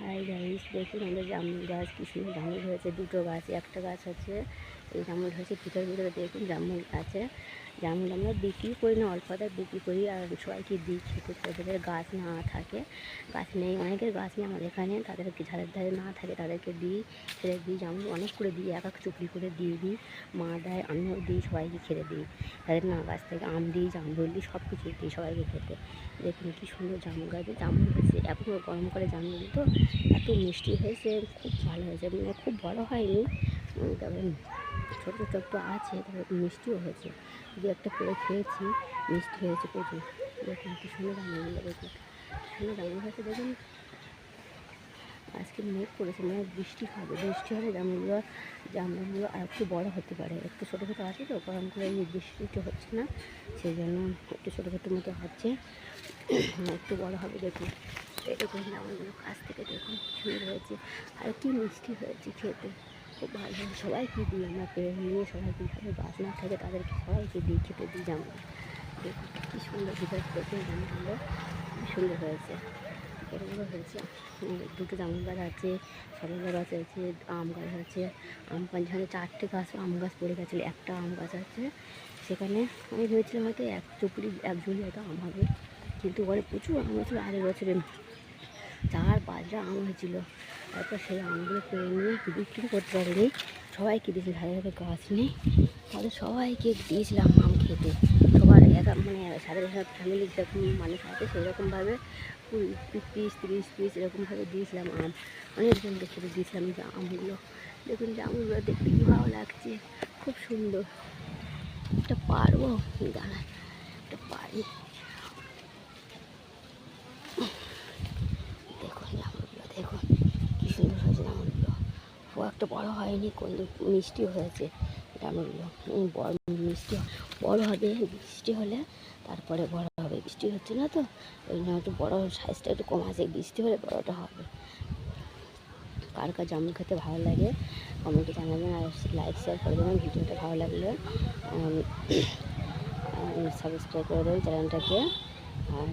Hi guys দেখুন আমাদের জামরুল গাছ কি সুন্দর জামরুল হয়েছে। দুটো গাছ, একটা গাছ আছে, এই জামরুল হয়েছে, ভিতরে ভিতরে দেখুন জামরুল আছে। জামরুল আমরা বিক্রি করি না, অল্প আদায় বিক্রি করি আর সবাইকে দিই খেতে যাদের গাছ না থাকে, গাছ নেই, অনেকের গাছ নেই আমাদের এখানে, তাদেরকে যাদের ধারে না থাকে, তাদেরকে দিই, ছেড়ে দিই জামরুল অনেক করে দিই, এক এক চুপড়ি করে দিয়ে দিই, মা দেয়, আমিও দিই, সবাইকে খেতে দিই। তাদের না গাছ থেকে, আম দিই, জামরুল দিই সব কিছু দিই সবাইকে খেতে। দেখুন কী সুন্দর জামরুল গাছে জামরুল হয়েছে এখন গরম করে জামরুল, তো এত মিষ্টি হয়েছে, খুব ভালো হয়েছে মানে খুব বড় হয়নি। তবে ছোটো ছোটো একটু আছে তবে মিষ্টিও হয়েছে। দু একটা করে খেয়েছি, মিষ্টি হয়েছে প্রচুর। দেখুন কি সুন্দর জামরুলগুলো দেখুন। সুন্দর জামরুল হয়েছে, দেখুন। আজকে মেঘ করেছে মানে বৃষ্টি হবে, বৃষ্টি হলে জামরুলগুলো জামরুলগুলো আর একটু বড় হতে পারে। একটু ছোটো ছোটো আছে তো গরম করে এই বৃষ্টি হচ্ছে না, সেই জন্য একটু ছোটো ছোটো মতো হচ্ছে। একটু বড় হবে, দেখুন। দেখুন জামরুলগুলো, কাছ থেকে দেখুন, সুন্দর হয়েছে। আর কি মিষ্টি হয়েছে খেতে। খুব ভালো। সবাইকে দিই আমরা পেরে নিয়ে সবাইকে যাদের গাছ না থাকে তাদেরকে সবাইকে দিই খেতে দিই জামরুল দেখুন কী সুন্দর ভিতরে দেখুন জামরুলগুলো খুব সুন্দর হয়েছে। এরগুলো হয়েছে। দুটো জামরুল গাছ আছে সরলা গাছ আছে, আম গাছ আছে, আম যেখানে চারটে গাছ আম গাছ পড়ে গেছিল, একটা আম গাছ আছে। সেখানে আমি ভেবেছিলাম হয়তো এক চুপড়ি, এক ঝুড়ি হয়তো আম হবে। কিন্তু ওখানে প্রচুর আম হয়েছিল আগের বছরে চার পাঁচটা আম হয়েছিল। তারপর সেই আমগুলো পেরে নিয়ে বিক্রি করতে পারিনি সবাইকে দিয়েছি ধারে ধারে গাছ নেই তাহলে সবাইকে দিয়েছিলাম আম খেতে। সবার এক মানে সাথে সাথে ফ্যামিলি যেরকম মানুষ আছে সেরকমভাবে পিস তিরিশ পিস এরকমভাবে দিয়েছিলাম আম। অনেকজনকে খেতে দিয়েছিলাম যে আমগুলো। দেখুন যে আমগুলো দেখতে কি ভালো লাগছে। খুব সুন্দর। একটা পারব? দাঁড়ায় একটা পারি দেখুন জামরুলগুলো দেখুন কি সুন্দর হয়েছে খুব একটা বড় হয়নি কিন্তু মিষ্টি হয়েছে। জামরুলগুলো উম, বড় মিষ্টি বড় হবে বৃষ্টি হলে তারপরে বড় হবে। বৃষ্টি হচ্ছে না তো ওই জন্য একটু বড় সাইজটা একটু কম আছে বৃষ্টি হলে বড়টা হবে। কার কার জামরুল খেতে ভালো লাগে কমেন্টে জানাবেন আর লাইক শেয়ার করে দেবেন ভিডিওটা ভালো লাগলে সাবস্ক্রাইব করে দেবেন চ্যানেলটাকে। আর